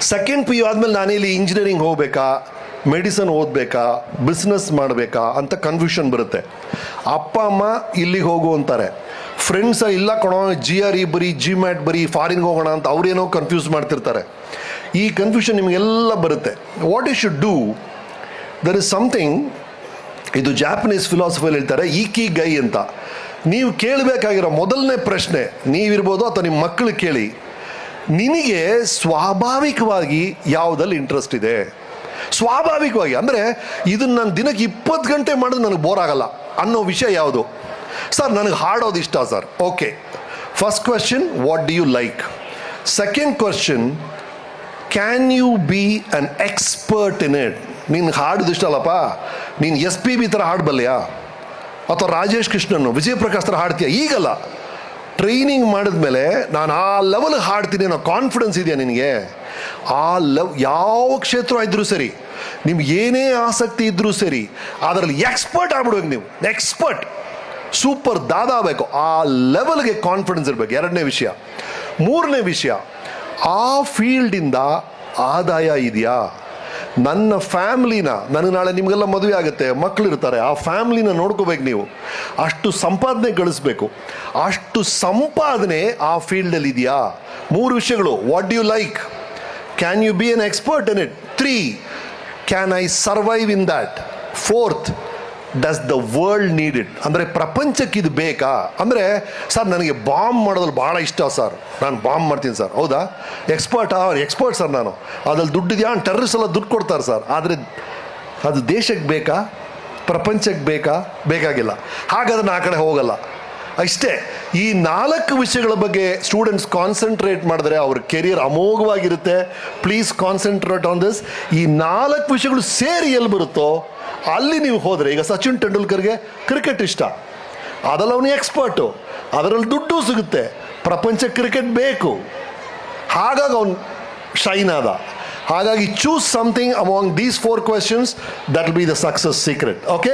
Second P U ಆದಮೇಲೆ ಇಲ್ಲಿ engineering ಹೋಗಬೇಕಾ ಮೆಡಿಸನ್ ಓದಬೇಕಾ ಬಿಸ್ನೆಸ್ ಮಾಡಬೇಕಾ ಅಂತ ಕನ್ಫ್ಯೂಷನ್ ಬರುತ್ತೆ. ಅಪ್ಪ, ಅಮ್ಮ ಇಲ್ಲಿಗೆ ಹೋಗು ಅಂತಾರೆ. ಫ್ರೆಂಡ್ಸ ಇಲ್ಲ ಕೊಡೋ ಜಿ ಆರ್ ಇ ಬರೀ ಜಿ ಮ್ಯಾಟ್ ಬರೀ ಫಾರಿನ್ಗೆ ಹೋಗೋಣ ಅಂತ ಅವ್ರೇನೋ ಕನ್ಫ್ಯೂಸ್ ಮಾಡ್ತಿರ್ತಾರೆ. ಈ ಕನ್ಫ್ಯೂಷನ್ ನಿಮಗೆಲ್ಲ ಬರುತ್ತೆ. What you should do there is something ಇದು ಜಾಪನೀಸ್ ಫಿಲಾಸಫಿಯಲ್ಲಿ ಹೇಳ್ತಾರೆ ಈಕಿ ಗೈ ಅಂತ. ನೀವು ಕೇಳಬೇಕಾಗಿರೋ ಮೊದಲನೇ ಪ್ರಶ್ನೆ, ನೀವಿರ್ಬೋದು ಅಥವಾ ನಿಮ್ಮ ಮಕ್ಕಳು ಕೇಳಿ ನಿನಗೆ ಸ್ವಾಭಾವಿಕವಾಗಿ ಯಾವುದಲ್ಲಿ ಇಂಟ್ರೆಸ್ಟ್ ಇದೆ? ಸ್ವಾಭಾವಿಕವಾಗಿ, ಅಂದರೆ ಇದನ್ನು ನಾನು ದಿನಕ್ಕೆ ಇಪ್ಪತ್ತು ಗಂಟೆ ಮಾಡಿದ್ರೆ ನನಗೆ ಬೋರ್ ಆಗಲ್ಲ ಅನ್ನೋ ವಿಷಯ ಯಾವುದು? ಸರ್, ನನಗೆ ಹಾಡೋದು ಇಷ್ಟ sir. Okay. First question what do you like second question can you be an expert in it ನಿನ್ಗೆ ಹಾಡೋದು ಇಷ್ಟ ಅಲ್ಲಪ್ಪ. ನೀನು ಎಸ್ ಪಿ ಬಿ ಥರ ಹಾಡಬಲ್ಲೆಯಾ? ಅಥವಾ ರಾಜೇಶ್ ಕೃಷ್ಣನು, ವಿಜಯಪ್ರಕಾಶ್ ಥರ ಹಾಡ್ತೀಯ? ಈಗಲ್ಲ. ಟ್ರೈನಿಂಗ್ ಮಾಡಿದ್ಮೇಲೆ ನಾನು ಆ ಲೆವೆಲ್ ಹಾಡ್ತೀನಿ ಅನ್ನೋ ಕಾನ್ಫಿಡೆನ್ಸ್ ಇದೆಯಾ ನಿನಗೆ? ಆ ಲವ್ ಯಾವ ಕ್ಷೇತ್ರ ಇದ್ದರೂ ಸರಿ, ನಿಮ್ಗೆ ಏನೇ ಆಸಕ್ತಿ ಇದ್ದರೂ ಸರಿ, ಅದರಲ್ಲಿ ಎಕ್ಸ್ಪರ್ಟ್ ಆಗ್ಬಿಡ್ಬೇಕು ನೀವು. ಎಕ್ಸ್ಪರ್ಟ್ ಸೂಪರ್ ದಾದ ಆಗಬೇಕು. ಆ ಲೆವೆಲ್ಗೆ ಕಾನ್ಫಿಡೆನ್ಸ್ ಇರಬೇಕು. ಎರಡನೇ ವಿಷಯ. ಮೂರನೇ ವಿಷಯ, ಆ ಫೀಲ್ಡಿಂದ ಆದಾಯ ಇದೆಯಾ? ನನ್ನ ಫ್ಯಾಮ್ಲಿನ, ನನಗೆ ನಾಳೆ ನಿಮಗೆಲ್ಲ ಮದುವೆ ಆಗುತ್ತೆ ಮಕ್ಕಳು ಇರ್ತಾರೆ ಆ ಫ್ಯಾಮ್ಲಿನ ನೋಡ್ಕೋಬೇಕು ನೀವು. ಅಷ್ಟು ಸಂಪಾದನೆ ಗಳಿಸ್ಬೇಕು. ಅಷ್ಟು ಸಂಪಾದನೆ ಆ ಫೀಲ್ಡಲ್ಲಿ ಇದೆಯಾ? ಮೂರು ವಿಷಯಗಳು. What you like can you be an expert in it three can I survive in that fourth does the world need it ಅಂದರೆ ಪ್ರಪಂಚಕ್ಕೆ ಇದು ಬೇಕಾ? ಅಂದರೆ, ಸರ್, ನನಗೆ ಬಾಂಬ್ ಮಾಡೋದ್ರಲ್ಲಿ ಭಾಳ ಇಷ್ಟ, ಸರ್. ನಾನು ಬಾಂಬ್ ಮಾಡ್ತೀನಿ, ಸರ್. ಹೌದಾ? ಎಕ್ಸ್ಪರ್ಟ್ ಎಕ್ಸ್ಪರ್ಟ್ ಸರ್ ನಾನು. ಅದ್ರಲ್ಲಿ ದುಡ್ಡಿದೆಯಾ ಟೆರ್ರಿಸ್ ಎಲ್ಲ ದುಡ್ಡು ಕೊಡ್ತಾರೆ, ಸರ್. ಆದರೆ ಅದು ದೇಶಕ್ಕೆ ಬೇಕಾ? ಪ್ರಪಂಚಕ್ಕೆ ಬೇಕಾ? ಬೇಕಾಗಿಲ್ಲ. ಹಾಗಾದ್ರೆ ನಾ ಆ ಕಡೆ ಹೋಗಲ್ಲ. ಅಷ್ಟೇ, ಈ ನಾಲ್ಕು ವಿಷಯಗಳ ಬಗ್ಗೆ ಸ್ಟೂಡೆಂಟ್ಸ್ ಕಾನ್ಸಂಟ್ರೇಟ್ ಮಾಡಿದ್ರೆ ಅವ್ರ ಕೆರಿಯರ್ ಅಮೋಘವಾಗಿರುತ್ತೆ. ಪ್ಲೀಸ್ ಕಾನ್ಸಂಟ್ರೇಟ್ ಆನ್ ದಿಸ್ ಈ ನಾಲ್ಕು ವಿಷಯಗಳು ಸೇರಿ ಎಲ್ಲಿ ಬರುತ್ತೋ ಅಲ್ಲಿ ನೀವು ಹೋದರೆ ಈಗ ಸಚಿನ್ ತೆಂಡೂಲ್ಕರ್ಗೆ ಕ್ರಿಕೆಟ್ ಇಷ್ಟ. ಅದರಲ್ಲಿ ಅವನು ಎಕ್ಸ್ಪರ್ಟು ಅದರಲ್ಲಿ ದುಡ್ಡು ಸಿಗುತ್ತೆ. ಪ್ರಪಂಚ ಕ್ರಿಕೆಟ್ ಬೇಕು. ಹಾಗಾಗಿ ಅವನು ಶೈನ್ ಆದ. ಹಾಗಾಗಿ choose something among these four questions that be the success secret okay